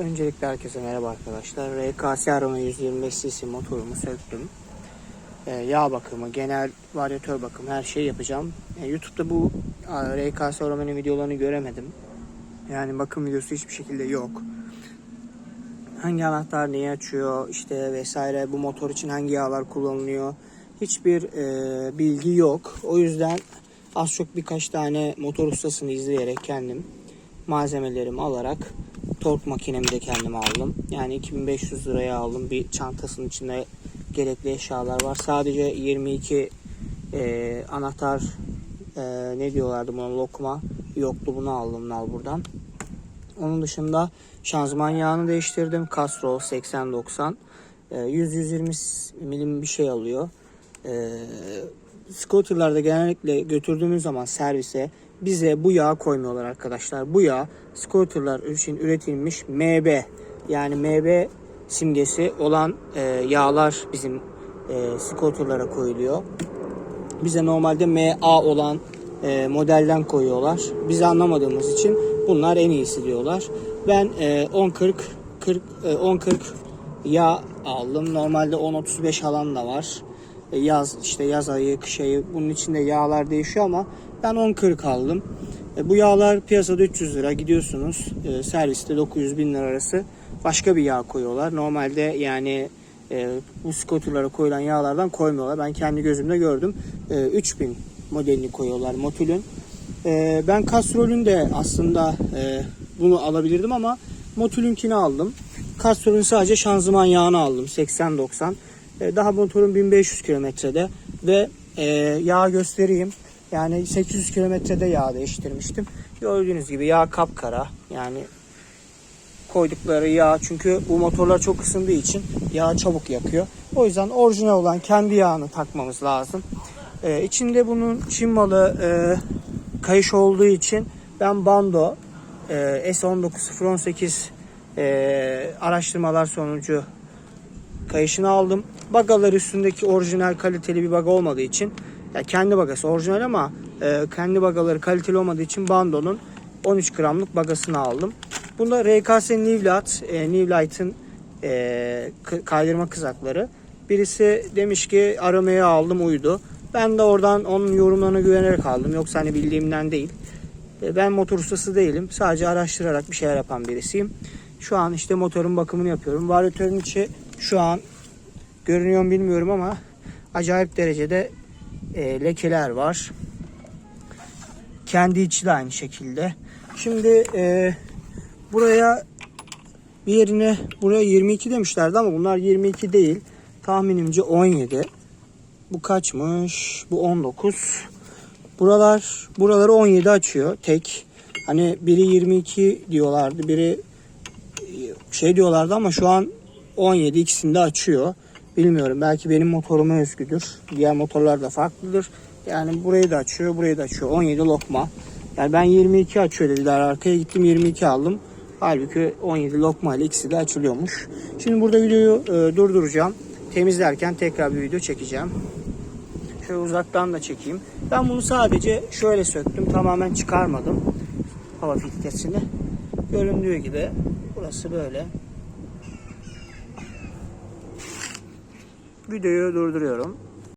Öncelikle herkese merhaba arkadaşlar. RKS Aroma 125 cc motorumu söktüm. Ee, yağ bakımı, genel varyatör bakımı her şeyi yapacağım. Ee, YouTube'da bu RKS Aroma'nın videolarını göremedim. Yani bakım videosu hiçbir şekilde yok. Hangi anahtar neyi açıyor işte vesaire bu motor için hangi yağlar kullanılıyor hiçbir e, bilgi yok. O yüzden az çok birkaç tane motor ustasını izleyerek kendim malzemelerimi alarak tork makinemi de kendim aldım. Yani 2500 liraya aldım. Bir çantasının içinde gerekli eşyalar var. Sadece 22 e, anahtar e, ne diyorlardı buna lokma yoktu bunu aldım nal buradan. Onun dışında şanzıman yağını değiştirdim. Castrol 80-90. E, 100-120 milim bir şey alıyor. E, scooterlarda genellikle götürdüğümüz zaman servise bize bu yağ koymuyorlar arkadaşlar. Bu yağ scooterlar için üretilmiş MB yani MB simgesi olan e, yağlar bizim e, scooterlara koyuluyor. Bize normalde MA olan e, modelden koyuyorlar. Biz anlamadığımız için bunlar en iyisi diyorlar. Ben e, 10.40 40 e, 10.40 yağ aldım. Normalde 10.35 alan da var. E, yaz işte yaz ayı, kış ayı bunun içinde yağlar değişiyor ama ben 10.40 aldım. E, bu yağlar piyasada 300 lira gidiyorsunuz. E, serviste 900 bin lira arası başka bir yağ koyuyorlar. Normalde yani bu scooterlara koyulan yağlardan koymuyorlar. Ben kendi gözümle gördüm. E, 3000 modelini koyuyorlar Motul'ün. Ben Castrol'ün de aslında bunu alabilirdim ama Motul'ünkini aldım. Castrol'ün sadece şanzıman yağını aldım 80-90. E, daha motorun 1500 kilometrede ve e, yağ göstereyim. Yani 800 kilometrede yağ değiştirmiştim. Gördüğünüz gibi yağ kapkara. Yani koydukları yağ çünkü bu motorlar çok ısındığı için yağ çabuk yakıyor. O yüzden orijinal olan kendi yağını takmamız lazım. Ee, içinde bunun Çin malı e, kayış olduğu için ben Bando e, S19 e, araştırmalar sonucu kayışını aldım. Bagalar üstündeki orijinal kaliteli bir baga olmadığı için ya kendi bagası orijinal ama e, kendi bagaları kaliteli olmadığı için Bando'nun 13 gramlık bagasını aldım. Bunda RKS Nivlat, e, Nivlight'ın e, kaydırma kızakları. Birisi demiş ki aramaya aldım uydu. Ben de oradan onun yorumlarına güvenerek aldım. Yoksa hani bildiğimden değil. E, ben motor ustası değilim. Sadece araştırarak bir şeyler yapan birisiyim. Şu an işte motorun bakımını yapıyorum. Varyatörün içi şu an görünüyor mu bilmiyorum ama acayip derecede e, lekeler var. Kendi içi de aynı şekilde. Şimdi e, buraya bir yerine buraya 22 demişlerdi ama bunlar 22 değil. Tahminimce 17. Bu kaçmış? Bu 19. Buralar buraları 17 açıyor tek. Hani biri 22 diyorlardı, biri şey diyorlardı ama şu an 17 ikisini de açıyor. Bilmiyorum belki benim motoruma özgüdür. Diğer motorlar da farklıdır. Yani burayı da açıyor, burayı da açıyor. 17 lokma. Yani ben 22 açıyor dediler. Arkaya gittim 22 aldım. Halbuki 17 lokma ile ikisi de açılıyormuş. Şimdi burada videoyu e, durduracağım. Temizlerken tekrar bir video çekeceğim. Şöyle uzaktan da çekeyim. Ben bunu sadece şöyle söktüm. Tamamen çıkarmadım. Hava filtresini. Göründüğü gibi burası böyle. Videoyu durduruyorum.